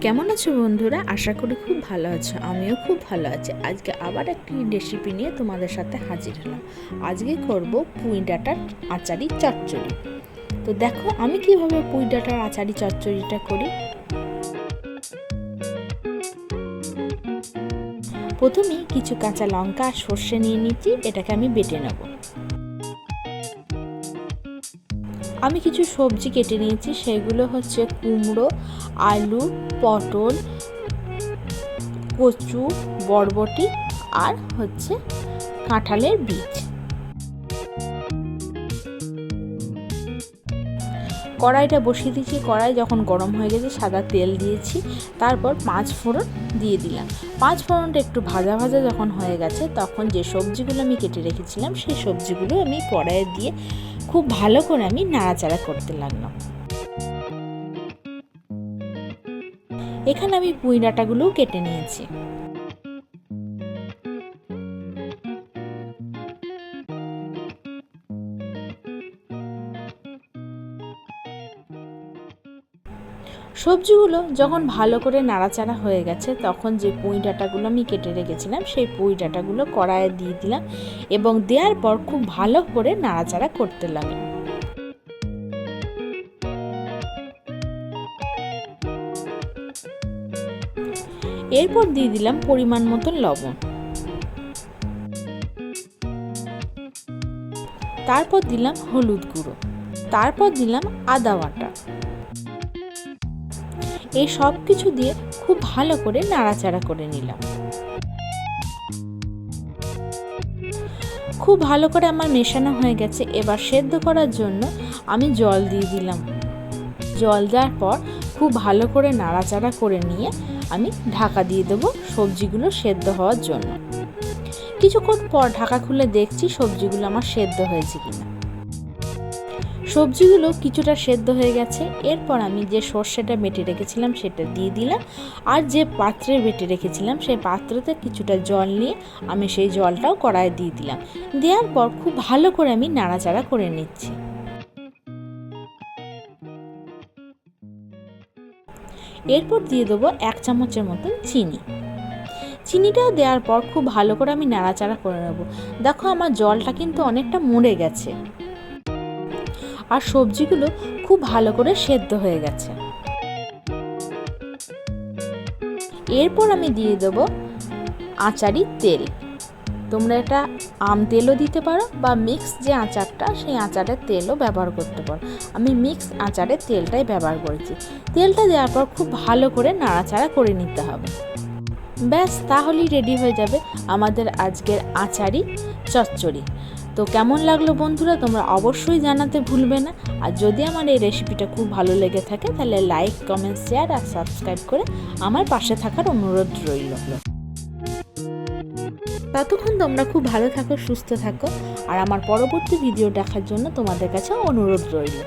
কেমন আছো বন্ধুরা? আশা করি খুব ভালো আছো। আমিও খুব ভালো আছি। আজকে আবার একটি রেসিপি নিয়ে তোমাদের সাথে হাজির হলাম। আজকে করব পুঁই ডাঁটার আচারি চচ্চড়ি। তো দেখো, আমি কীভাবে পুঁই ডাঁটার আচারি চচ্চড়িটা করি। প্রথমেই কিছু কাঁচা লঙ্কা আর সর্ষে নিয়ে নিচ্ছি। এটাকে আমি বেটে নেব। আমি কিছু সবজি কেটে নিয়েছি, সেগুলো হচ্ছে কুমড়ো, আলু, পটল, কচু, বরবটি আর হচ্ছে কাঁঠালের বীজ। কড়াইটা বসিয়ে দিয়েছি। কড়াই যখন গরম হয়ে গেছে, সাদা তেল দিয়েছি। তারপর পাঁচ ফোড়ন দিয়ে দিলাম। পাঁচ ফোড়নটা একটু ভাজা ভাজা যখন হয়ে গেছে, তখন যে সবজিগুলো আমি কেটে রেখেছিলাম, সেই সবজিগুলো আমি কড়াইয়ে দিয়ে খুব ভালো করে আমি নাড়াচাড়া করতে লাগলাম। এখানে আমি পুঁই ডাঁটাগুলোও কেটে নিয়েছি। সবজিগুলো যখন ভালো করে নাড়াচাড়া হয়ে গেছে, তখন যে পুঁই ডাঁটাগুলো আমি কেটে রেখেছিলাম, সেই পুঁই ডাঁটাগুলো কড়াইয়ে দিয়ে দিলাম এবং দেওয়ার পর খুব ভালো করে নাড়াচাড়া করতে লাগলাম। এরপর দিয়ে দিলাম পরিমাণ মতো লবণ। তারপর দিলাম হলুদ গুঁড়ো। তারপর দিলাম আদা বাটা। এই সব কিছু দিয়ে খুব ভালো করে নাড়াচাড়া করে নিলাম। খুব ভালো করে আমার মেশানো হয়ে গেছে। এবার সেদ্ধ করার জন্য আমি জল দিয়ে দিলাম। জল দেওয়ার পর খুব ভালো করে নাড়াচাড়া করে নিয়ে আমি ঢাকা দিয়ে দেবো সবজিগুলো সেদ্ধ হওয়ার জন্য। কিছুক্ষণ পর ঢাকা খুলে দেখছি সবজিগুলো আমার সেদ্ধ হয়েছে কিনা। সবজিগুলো কিছুটা সেদ্ধ হয়ে গেছে। এরপর আমি যে সর্ষেটা বেটে রেখেছিলাম সেটা দিয়ে দিলাম। আর যে পাত্রে বেটে রেখেছিলাম সেই পাত্রতে কিছুটা জল নিয়ে আমি সেই জলটাও কড়ায় দিয়ে দিলাম। দেওয়ার পর খুব ভালো করে আমি নাড়াচাড়া করে নিচ্ছি। এরপর দিয়ে দেবো এক চামচের মতন চিনি। চিনিটাও দেওয়ার পর খুব ভালো করে আমি নাড়াচাড়া করে নেব। দেখো আমার জলটা কিন্তু অনেকটা মরে গেছে। আর সবজিগুলো খুব ভালো করে সেদ্ধ হয়ে গেছে। এরপর আমি দিয়ে দেবো আচারি তেল। তোমরা এটা আম তেলও দিতে পারো বা মিক্স যে আচারটা, সেই আচারের তেলও ব্যবহার করতে পারো। আমি মিক্স আচারের তেলটাই ব্যবহার করেছি। তেলটা দেওয়ার পর খুব ভালো করে নাড়াচাড়া করে নিতে হবে। ব্যাস, তাহলেই রেডি হয়ে যাবে আমাদের আজকের আচারি চচ্চড়ি। তো কেমন লাগল বন্ধুরা? তোমরা অবশ্যই জানাতে ভুলবে না। আর যদি আমার এই রেসিপিটা খুব ভালো লেগে থাকে, তাহলে লাইক কমেন্ট শেয়ার আর সাবস্ক্রাইব করে আমার পাশে থাকার অনুরোধ রইল। ততক্ষণ তোমরা খুব ভালো থাকো, সুস্থ থাকো। আর আমার পরবর্তী ভিডিও দেখার জন্য তোমাদের কাছে অনুরোধ রইল।